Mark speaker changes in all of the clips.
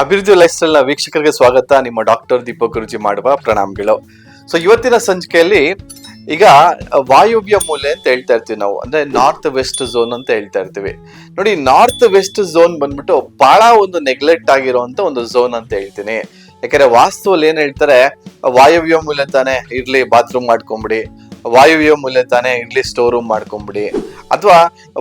Speaker 1: ಅಭಿವೃದ್ಧಿ life style ವೀಕ್ಷಕರಿಗೆ ಸ್ವಾಗತ. ನಿಮ್ಮ ಡಾಕ್ಟರ್ ದೀಪಕ್ ಗುರುಜಿ ಮಾಡುವ ಪ್ರಣಾಮಗಳು ಸೊ ಇವತ್ತಿನ ಸಂಚಿಕೆಯಲ್ಲಿ ಈಗ ವಾಯುವ್ಯ ಮೂಲೆ ಅಂತ ಹೇಳ್ತಾ ಇರ್ತೀವಿ ನಾವು. ಅಂದ್ರೆ ನಾರ್ತ್ ವೆಸ್ಟ್ ಝೋನ್ ಅಂತ ಹೇಳ್ತಾ ಇರ್ತೀವಿ. ನೋಡಿ, ನಾರ್ತ್ ವೆಸ್ಟ್ ಝೋನ್ ಬಂದ್ಬಿಟ್ಟು ಬಹಳ ಒಂದು ನೆಗ್ಲೆಕ್ಟ್ ಆಗಿರುವಂತ ಒಂದು ಝೋನ್ ಅಂತ ಹೇಳ್ತೀನಿ. ಯಾಕಂದ್ರೆ ವಾಸ್ತುವಲ್ಲಿ ಏನ್ ಹೇಳ್ತಾರೆ, ವಾಯುವ್ಯ ಮೂಲೆ ತಾನೇ ಇರ್ಲಿ, ಬಾತ್ರೂಮ್ ಮಾಡ್ಕೊಂಬಿಡಿ. ವಾಯುವ್ಯ ಮೂಲೆ ತಾನೇ ಇರ್ಲಿ, ಸ್ಟೋರ್ ರೂಮ್ ಮಾಡ್ಕೊಂಬಿಡಿ. ಅಥವಾ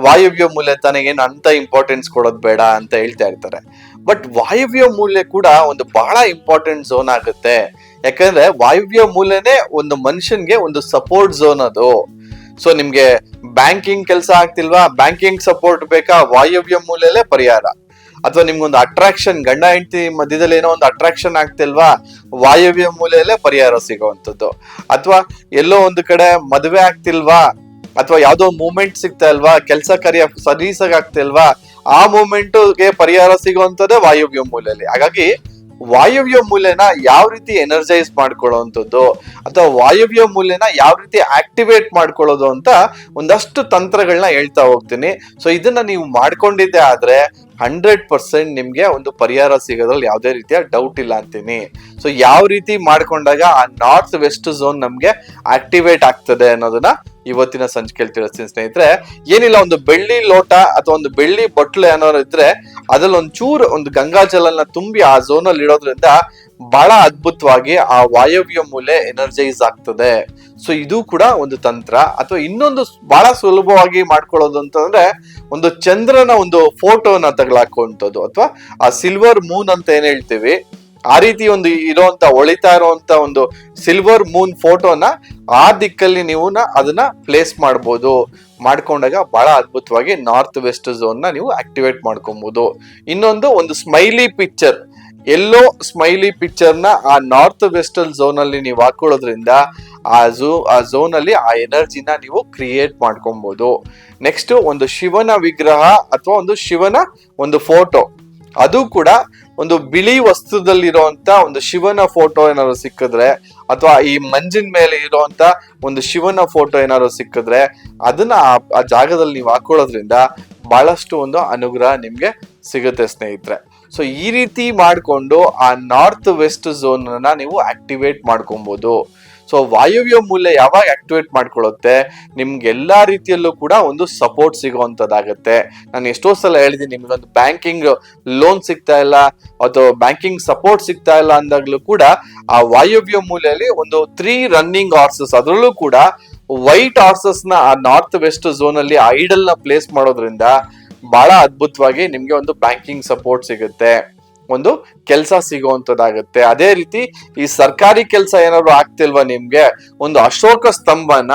Speaker 1: ವಾಯುವ್ಯ ಮೂಲೆ ತಾನೇ ಏನು ಅಂತ ಇಂಪಾರ್ಟೆನ್ಸ್ ಕೊಡೋದು ಬೇಡ ಅಂತ ಹೇಳ್ತಾ ಇರ್ತಾರೆ. ಬಟ್ ವಾಯುವ್ಯ ಮೂಲೆ ಕೂಡ ಒಂದು ಬಹಳ ಇಂಪಾರ್ಟೆಂಟ್ ಝೋನ್ ಆಗುತ್ತೆ. ಯಾಕಂದ್ರೆ ವಾಯುವ್ಯ ಮೂಲೆನೇ ಒಂದು ಮನುಷ್ಯನ್ಗೆ ಒಂದು ಸಪೋರ್ಟ್ ಝೋನ್ ಅದು. ಸೊ ನಿಮ್ಗೆ ಬ್ಯಾಂಕಿಂಗ್ ಕೆಲಸ ಆಗ್ತಿಲ್ವಾ? ಬ್ಯಾಂಕಿಂಗ್ ಸಪೋರ್ಟ್ ಬೇಕಾ? ವಾಯುವ್ಯ ಮೂಲೆಲೇ ಪರಿಹಾರ. ಅಥವಾ ನಿಮ್ಗೊಂದು ಅಟ್ರಾಕ್ಷನ್ ಗಂಡ, ಹೆಂಡತಿ ಮಧ್ಯದಲ್ಲಿ ಏನೋ ಒಂದು ಅಟ್ರಾಕ್ಷನ್ ಆಗ್ತಿಲ್ವಾ? ವಾಯವ್ಯ ಮೂಲೆಯಲ್ಲೇ ಪರಿಹಾರ ಸಿಗುವಂಥದ್ದು. ಅಥವಾ ಎಲ್ಲೋ ಒಂದು ಕಡೆ ಮದುವೆ ಆಗ್ತಿಲ್ವಾ? ಅಥವಾ ಯಾವ್ದೋ ಮೂಮೆಂಟ್ ಸಿಗ್ತಾ ಇಲ್ವಾ? ಕೆಲಸ ಕಾರ್ಯ ಸಲೀಸಾಗಿ ಆಗ್ತಿಲ್ವಾ? ಆ ಮೂಮೆಂಟ್ಗೆ ಪರಿಹಾರ ಸಿಗುವಂತದ್ದೇ ವಾಯುವ್ಯ ಮೂಲೆಯಲ್ಲಿ. ಹಾಗಾಗಿ ವಾಯುವ್ಯ ಮೂಲೆನ ಯಾವ ರೀತಿ ಎನರ್ಜೈಸ್ ಮಾಡ್ಕೊಳ್ಳುವಂಥದ್ದು ಅಥವಾ ವಾಯುವ್ಯ ಮೂಲೆನ ಯಾವ ರೀತಿ ಆಕ್ಟಿವೇಟ್ ಮಾಡ್ಕೊಳ್ಳೋದು ಅಂತ ಒಂದಷ್ಟು ತಂತ್ರಗಳನ್ನ ಹೇಳ್ತಾ ಹೋಗ್ತೀನಿ. ಸೊ ಇದನ್ನ ನೀವು ಮಾಡ್ಕೊಂಡಿದ್ದೆ ಆದ್ರೆ ಹಂಡ್ರೆಡ್ ಪರ್ಸೆಂಟ್ ನಿಮ್ಗೆ ಒಂದು ಪರಿಹಾರ ಸಿಗೋದ್ರಲ್ಲಿ ಯಾವುದೇ ರೀತಿಯ ಡೌಟ್ ಇಲ್ಲ ಅಂತೀನಿ. ಸೊ ಯಾವ ರೀತಿ ಮಾಡ್ಕೊಂಡಾಗ ಆ ನಾರ್ತ್ ವೆಸ್ಟ್ ಝೋನ್ ನಮಗೆ ಆಕ್ಟಿವೇಟ್ ಆಗ್ತದೆ ಅನ್ನೋದನ್ನ ಇವತ್ತಿನ ಸಂಚಿಕೆಯಲ್ಲಿ ತಿಳಿಸ್ತೀನಿ ಸ್ನೇಹಿತರೆ. ಏನಿಲ್ಲ, ಒಂದು ಬೆಳ್ಳಿ ಲೋಟ ಅಥವಾ ಒಂದು ಬೆಳ್ಳಿ ಬೊಟ್ಲು ಅನ್ನೋರು ಇದ್ರೆ ಅದ್ರಲ್ಲಿ ಒಂದು ಚೂರು ಒಂದು ಗಂಗಾಜಲನ ತುಂಬಿ ಆ ಝೋನ್ ಅಲ್ಲಿ ಇಡೋದ್ರಿಂದ ಬಹಳ ಅದ್ಭುತವಾಗಿ ಆ ವಾಯವ್ಯ ಮೂಲೆ ಎನರ್ಜೈಸ್ ಆಗ್ತದೆ. ಸೊ ಇದು ಕೂಡ ಒಂದು ತಂತ್ರ. ಅಥವಾ ಇನ್ನೊಂದು ಬಹಳ ಸುಲಭವಾಗಿ ಮಾಡ್ಕೊಳ್ಳೋದು ಅಂತಂದ್ರೆ, ಒಂದು ಚಂದ್ರನ ಒಂದು ಫೋಟೋನ ತಗಲಾಕುವಂಥದ್ದು. ಅಥವಾ ಆ ಸಿಲ್ವರ್ ಮೂನ್ ಅಂತ ಏನ್ ಹೇಳ್ತೀವಿ? ಆ ರೀತಿ ಒಂದು ಇರೋಂತ ಒಳಿತಾ ಇರುವಂತ ಒಂದು ಸಿಲ್ವರ್ ಮೂನ್ ಫೋಟೋನ ಆ ದಿಕ್ಕಲ್ಲಿ ನೀವು ಅದನ್ನ ಪ್ಲೇಸ್ ಮಾಡ್ಬೋದು. ಮಾಡ್ಕೊಂಡಾಗ ಬಹಳ ಅದ್ಭುತವಾಗಿ ನಾರ್ತ್ ವೆಸ್ಟ್ ಝೋನ್ನ ನೀವು ಆಕ್ಟಿವೇಟ್ ಮಾಡ್ಕೊಬಹುದು ಇನ್ನೊಂದು ಒಂದು ಸ್ಮೈಲಿ ಪಿಕ್ಚರ್ ಎಲ್ಲೋ ಸ್ಮೈಲಿ ಪಿಕ್ಚರ್ನ ಆ ನಾರ್ತ್ ವೆಸ್ಟಲ್ ಝೋನ್ ಅಲ್ಲಿ ನೀವು ಹಾಕೊಳ್ಳೋದ್ರಿಂದ ಆ ಝೋ, ಆ ಝೋನ್ ಅಲ್ಲಿ ಆ ಎನರ್ಜಿನ ನೀವು ಕ್ರಿಯೇಟ್ ಮಾಡ್ಕೊಬಹುದು ನೆಕ್ಸ್ಟ್ ಒಂದು ಶಿವನ ವಿಗ್ರಹ ಅಥವಾ ಒಂದು ಶಿವನ ಒಂದು ಫೋಟೋ. ಅದು ಕೂಡ ಒಂದು ಬಿಳಿ ವಸ್ತುದಲ್ಲಿರುವಂತ ಒಂದು ಶಿವನ ಫೋಟೋ ಏನಾದ್ರು ಸಿಕ್ಕಿದ್ರೆ ಅಥವಾ ಈ ಮಂಜಿನ ಮೇಲೆ ಇರುವಂತ ಒಂದು ಶಿವನ ಫೋಟೋ ಏನಾದ್ರು ಸಿಕ್ಕಿದ್ರೆ ಅದನ್ನ ಆ ಜಾಗದಲ್ಲಿ ನೀವು ಹಾಕೊಳ್ಳೋದ್ರಿಂದ ಬಹಳಷ್ಟು ಒಂದು ಅನುಗ್ರಹ ನಿಮಗೆ ಸಿಗುತ್ತೆ ಸ್ನೇಹಿತರೆ. ಸೊ ಈ ರೀತಿ ಮಾಡಿಕೊಂಡು ಆ ನಾರ್ತ್ ವೆಸ್ಟ್ ಝೋನ್ನ ನೀವು ಆಕ್ಟಿವೇಟ್ ಮಾಡ್ಕೊಬೋದು. ಸೊ ವಾಯುವ್ಯ ಮೂಲೆ ಯಾವಾಗ ಆಕ್ಟಿವೇಟ್ ಮಾಡ್ಕೊಳ್ಳುತ್ತೆ? ನಿಮ್ಗೆ ಎಲ್ಲಾ ರೀತಿಯಲ್ಲೂ ಕೂಡ ಒಂದು ಸಪೋರ್ಟ್ ಸಿಗುವಂತದ್ದಾಗತ್ತೆ ನಾನು ಎಷ್ಟೋ ಸಲ ಹೇಳಿದೀನಿ ನಿಮ್ಗೊಂದು ಬ್ಯಾಂಕಿಂಗ್ ಲೋನ್ ಸಿಗ್ತಾ ಇಲ್ಲ, ಅಥವಾ ಬ್ಯಾಂಕಿಂಗ್ ಸಪೋರ್ಟ್ ಸಿಗ್ತಾ ಇಲ್ಲ ಅಂದಾಗ್ಲೂ ಕೂಡ ಆ ವಾಯುವ್ಯ ಮೂಲೆಯಲ್ಲಿ ಒಂದು ತ್ರೀ ರನ್ನಿಂಗ್ ಹಾರ್ಸಸ್ ಅದರಲ್ಲೂ ಕೂಡ ವೈಟ್ ಹಾರ್ಸಸ್ನ ಆ ನಾರ್ತ್ ವೆಸ್ಟ್ ಝೋನ್ ಅಲ್ಲಿ ಐಡಲ್ನ ಪ್ಲೇಸ್ ಮಾಡೋದ್ರಿಂದ ಬಹಳ ಅದ್ಭುತವಾಗಿ ನಿಮ್ಗೆ ಒಂದು ಬ್ಯಾಂಕಿಂಗ್ ಸಪೋರ್ಟ್ ಸಿಗುತ್ತೆ. ಒಂದು ಕೆಲಸ ಸಿಗುವಂತದ್ದಾಗುತ್ತೆ. ಅದೇ ರೀತಿ ಈ ಸರ್ಕಾರಿ ಕೆಲಸ ಏನಾದ್ರು ಆಗ್ತಿಲ್ವಾ ನಿಮ್ಗೆ? ಒಂದು ಅಶೋಕ ಸ್ತಂಭನ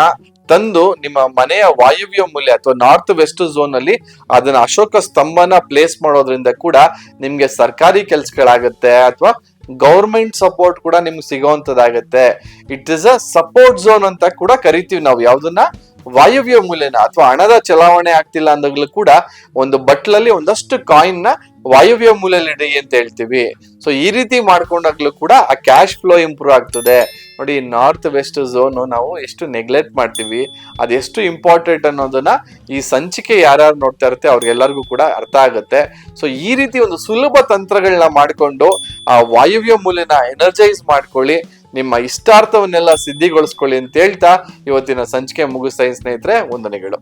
Speaker 1: ತಂದು ನಿಮ್ಮ ಮನೆಯ ವಾಯುವ್ಯ ಮೂಲೆ ಅಥವಾ ನಾರ್ತ್ ವೆಸ್ಟ್ ಝೋನ್ ಅಲ್ಲಿ ಅದನ್ನ ಅಶೋಕ ಸ್ತಂಭನ ಪ್ಲೇಸ್ ಮಾಡೋದ್ರಿಂದ ಕೂಡ ನಿಮ್ಗೆ ಸರ್ಕಾರಿ ಕೆಲ್ಸಗಳಾಗುತ್ತೆ ಅಥವಾ ಗೌರ್ಮೆಂಟ್ ಸಪೋರ್ಟ್ ಕೂಡ ನಿಮ್ಗೆ ಸಿಗೋವಂಥದ್ದಾಗತ್ತೆ it is a support zone ಅಂತ ಕೂಡ ಕರಿತೀವಿ ನಾವು. ಯಾವ್ದನ್ನ? ವಾಯುವ್ಯ ಮೂಲೆನ ಅಥವಾ ಹಣದ ಚಲಾವಣೆ ಆಗ್ತಿಲ್ಲ ಅಂದಾಗ್ಲೂ ಕೂಡ ಒಂದು ಬಟ್ಲಲ್ಲಿ ಒಂದಷ್ಟು ಕಾಯಿನ್ನ ವಾಯುವ್ಯ ಮೂಲೆಯಲ್ಲಿ ಇಡಿ ಅಂತ ಹೇಳ್ತೀವಿ. ಸೊ ಈ ರೀತಿ ಮಾಡ್ಕೊಂಡಾಗ್ಲೂ ಕೂಡ ಆ ಕ್ಯಾಶ್ ಫ್ಲೋ ಇಂಪ್ರೂವ್ ಆಗ್ತದೆ. ನೋಡಿ ನಾರ್ತ್ ವೆಸ್ಟ್ ಝೋನು ನಾವು ಎಷ್ಟು ನೆಗ್ಲೆಕ್ಟ್ ಮಾಡ್ತೀವಿ ಅದೆಷ್ಟು ಇಂಪಾರ್ಟೆಂಟ್ ಅನ್ನೋದನ್ನ ಈ ಸಂಚಿಕೆ ಯಾರ್ಯಾರು ನೋಡ್ತಾ ಇರುತ್ತೆ ಅವ್ರಿಗೆಲ್ಲರಿಗೂ ಕೂಡ ಅರ್ಥ ಆಗುತ್ತೆ. ಸೊ ಈ ರೀತಿ ಒಂದು ಸುಲಭ ತಂತ್ರಗಳನ್ನ ಮಾಡಿಕೊಂಡು, ಆ ವಾಯುವ್ಯ ಮೂಲನ ಎನರ್ಜೈಸ್ ಮಾಡ್ಕೊಳ್ಳಿ, ನಿಮ್ಮ ಇಷ್ಟಾರ್ಥವನ್ನೆಲ್ಲ ಸಿದ್ಧಿಗೊಳಿಸ್ಕೊಳ್ಳಿ ಅಂತ ಹೇಳ್ತಾ ಇವತ್ತಿನ ಸಂಚಿಕೆ ಮುಗಿಸ್ತಾ ಸ್ನೇಹಿತರೆ, ವಂದನೆಗಳು.